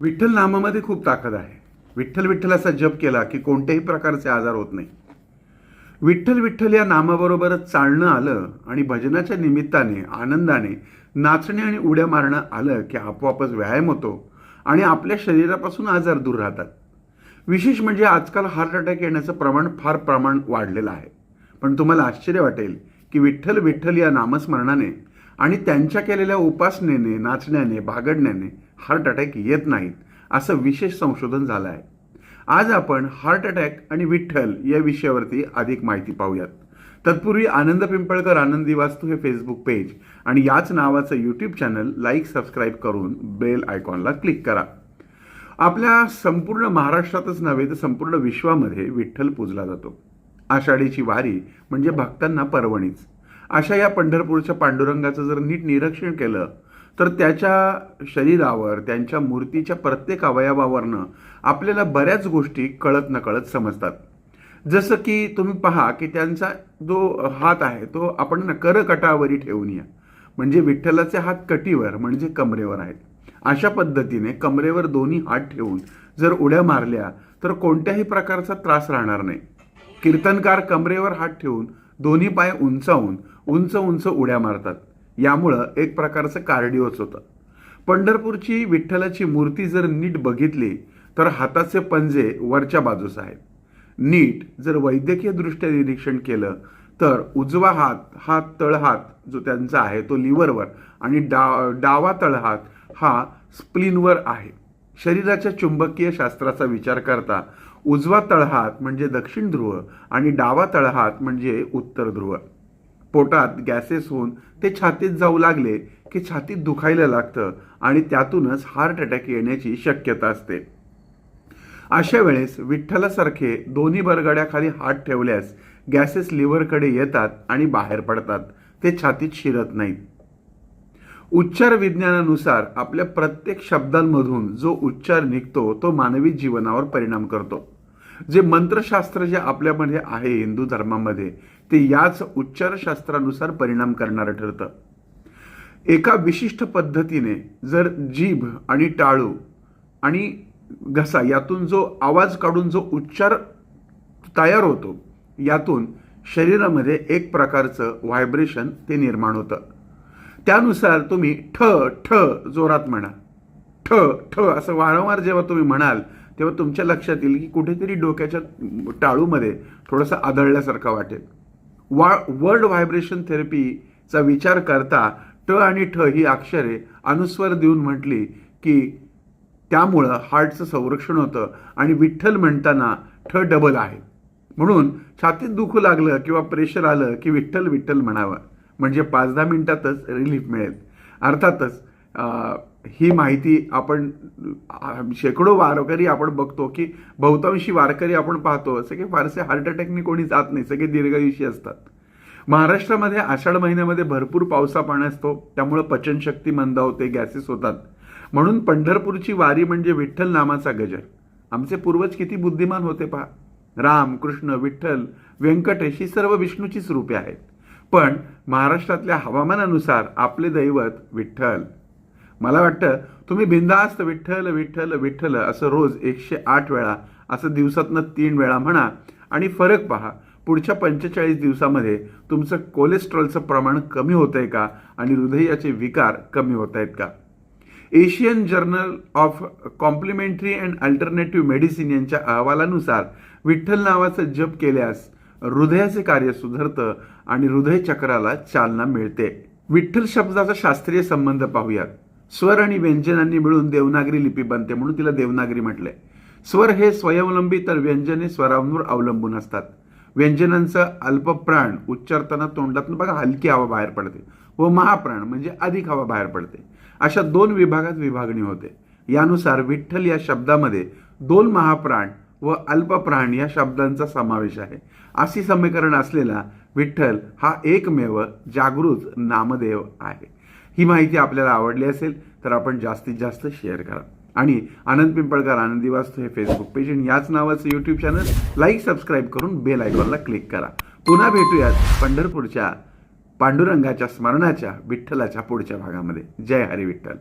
विठ्ठल नामामध्ये खूप ताकद आहे. विठ्ठल विठ्ठल असा जप केला की कोणत्याही प्रकारचे आजार होत नाही. विठ्ठल विठ्ठल या नामाबरोबरच चालणं आलं आणि भजनाच्या निमित्ताने आनंदाने नाचणे आणि उड्या मारणं आलं की आपोआपच व्यायाम होतो आणि आपल्या शरीरापासून आजार दूर राहतात. विशेष म्हणजे आजकाल हार्ट अटॅक येण्याचं प्रमाण फार प्रमाण वाढलेलं आहे. पण तुम्हाला आश्चर्य वाटेल की विठ्ठल विठ्ठल या नामस्मरणाने आणि त्यांच्या केलेल्या उपासनेने नाचण्याने बागडण्याने हार्ट अटॅक येत नाहीत असं विशेष संशोधन झालं आहे आज आपण हार्ट अटॅक आणि विठ्ठल या विषयावरती अधिक माहिती पाहूयात. तत्पूर्वी आनंद पिंपळकर आनंदी वास्तू हे फेसबुक पेज आणि याच नावाचं यूट्यूब चॅनल लाईक सबस्क्राईब करून बेल आयकॉनला क्लिक करा. आपल्या संपूर्ण महाराष्ट्रातच नव्हे तर संपूर्ण विश्वामध्ये विठ्ठल पूजला जातो. आषाढीची वारी म्हणजे भक्तांना पर्वणीच. अशा या पंढरपूरच्या पांडुरंगाचं जर नीट निरीक्षण केलं तर त्याच्या शरीरावर त्यांच्या मूर्तीच्या प्रत्येक अवयवावरनं आपल्याला बऱ्याच गोष्टी कळत नकळत समजतात. जसं की तुम्ही पहा की त्यांचा जो हात आहे तो आपण ना करकटावरी ठेवून या. म्हणजे विठ्ठलाचे हात कटीवर म्हणजे कमरेवर आहेत. अशा पद्धतीने कमरेवर दोन्ही हात ठेवून जर उड्या मारल्या तर कोणत्याही प्रकारचा त्रास राहणार नाही. कीर्तनकार कमरेवर हात ठेवून दोन्ही पाय उंचावून उंच उंच उड्या मारतात. यामुळं एक प्रकारचं कार्डिओच होतं. पंढरपूरची विठ्ठलाची मूर्ती जर नीट बघितली तर हाताचे पंजे वरच्या बाजूस आहेत. नीट जर वैद्यकीय दृष्ट्या निरीक्षण केलं तर उजवा हात हा तळहात जो त्यांचा आहे तो लिव्हरवर आणि डा डावा तळहात हा स्प्लिनवर आहे. शरीराच्या चुंबकीय शास्त्राचा विचार करता उजवा तळहात म्हणजे दक्षिण ध्रुव आणि डावा तळहात म्हणजे उत्तर ध्रुव. पोटात गॅसेस होऊन ते छातीत जाऊ लागले की छातीत दुखायला लागतं आणि त्यातूनच हार्ट अटॅक येण्याची शक्यता असते. अशा वेळेस विठ्ठलासारखे दोन्ही बरगड्याखाली हात ठेवल्यास गॅसेस लिव्हरकडे येतात आणि बाहेर पडतात. ते छातीत शिरत नाहीत. उच्चार विज्ञानानुसार आपल्या प्रत्येक शब्दांमधून जो उच्चार निघतो तो मानवी जीवनावर परिणाम करतो. जे मंत्रशास्त्र जे आपल्यामध्ये आहे हिंदू धर्मामध्ये ते याच उच्चारशास्त्रानुसार परिणाम करणारं ठरतं. एका विशिष्ट पद्धतीने जर जीभ आणि टाळू आणि घसा यातून जो आवाज काढून जो उच्चार तयार होतो यातून शरीरामध्ये एक प्रकारचं व्हायब्रेशन ते निर्माण होतं. त्यानुसार तुम्ही ठ ठ जोरात म्हणा. ठ ठ असं वारंवार जेव्हा तुम्ही म्हणाल तेव्हा तुमच्या लक्षात येईल की कुठेतरी डोक्याच्या टाळूमध्ये थोडंसं आदळल्यासारखं वाटेल. वा वर्ल्ड व्हायब्रेशन थेरपीचा विचार करता ट आणि ठ ही अक्षरे अनुस्वर देऊन म्हटली की त्यामुळं हार्टचं संरक्षण होतं आणि विठ्ठल म्हणताना ठ डबल आहे. म्हणून छातीत दुखू लागलं किंवा प्रेशर आलं की विठ्ठल विठ्ठल म्हणावं. म्हणजे पाच दहा मिनटातच रिलीफ मिळेल. अर्थातच ही माहिती आपण शेकडो वारकरी आपण बघतो की बहुतांशी वारकरी आपण पाहतो. सगळे फारसे हार्ट अटॅकने कोणी जात नाही. सगळे दीर्घायुषी असतात. महाराष्ट्रामध्ये आषाढ महिन्यामध्ये भरपूर पावसा पाणी असतो. त्यामुळं पचनशक्ती मंदावते गॅसेस होतात. म्हणून पंढरपूरची वारी म्हणजे विठ्ठल नामाचा गजर. आमचे पूर्वज किती बुद्धिमान होते पहा. राम कृष्ण विठ्ठल व्यंकटेश ही सर्व विष्णूचीच रूपे आहेत. पण महाराष्ट्रातल्या हवामानानुसार आपले दैवत विठ्ठल. मला वाटतं तुम्ही बिंदास्त विठ्ठल विठ्ठल विठ्ठल असं रोज एकशे आठ वेळा असं दिवसातनं तीन वेळा म्हणा आणि फरक पहा. पुढच्या पंचेचाळीस दिवसामध्ये तुमचं कोलेस्ट्रॉलचं प्रमाण कमी होत आहे का आणि हृदयाचे विकार कमी होत आहेत का? Asian journal of complementary and alternative medicine यांच्या अहवालानुसार विठ्ठल नावाचं जप केल्यास हृदयाचे कार्य सुधारतं आणि हृदयचक्राला चालना मिळते. विठ्ठल शब्दाचा शास्त्रीय संबंध पाहूयात. स्वर आणि व्यंजनांनी मिळून देवनागरी लिपी बनते म्हणून तिला देवनागरी म्हटलंय स्वर हे स्वयंवलंबी तर व्यंजने स्वरांवर अवलंबून असतात. व्यंजनांचं अल्पप्राण उच्चारताना तोंडातून बघा हलकी हवा बाहेर पडते व महाप्राण म्हणजे अधिक हवा बाहेर पडते. अशा दोन विभागात विभागणी होते. यानुसार विठ्ठल या शब्दामध्ये दोन महाप्राण व अल्पप्राण या शब्दांचा समावेश आहे. अशी समीकरण असलेला विठ्ठल हा एकमेव जागृत नामदेव आहे. ही माहिती आपल्याला आवडली असेल तर आपण जास्तीत जास्त शेअर करा. आणि आनंद पिंपळकर आनंदी वास्तू हे फेसबुक पेज आणि याच नावाचं यूट्यूब चॅनल लाईक सबस्क्राईब करून बेल आयकॉनला क्लिक करा. पुन्हा भेटूयात पंढरपूरच्या पांडुरंगाच्या स्मरणाच्या विठ्ठलाच्या पुढच्या भागामध्ये. जय हरी विठ्ठल.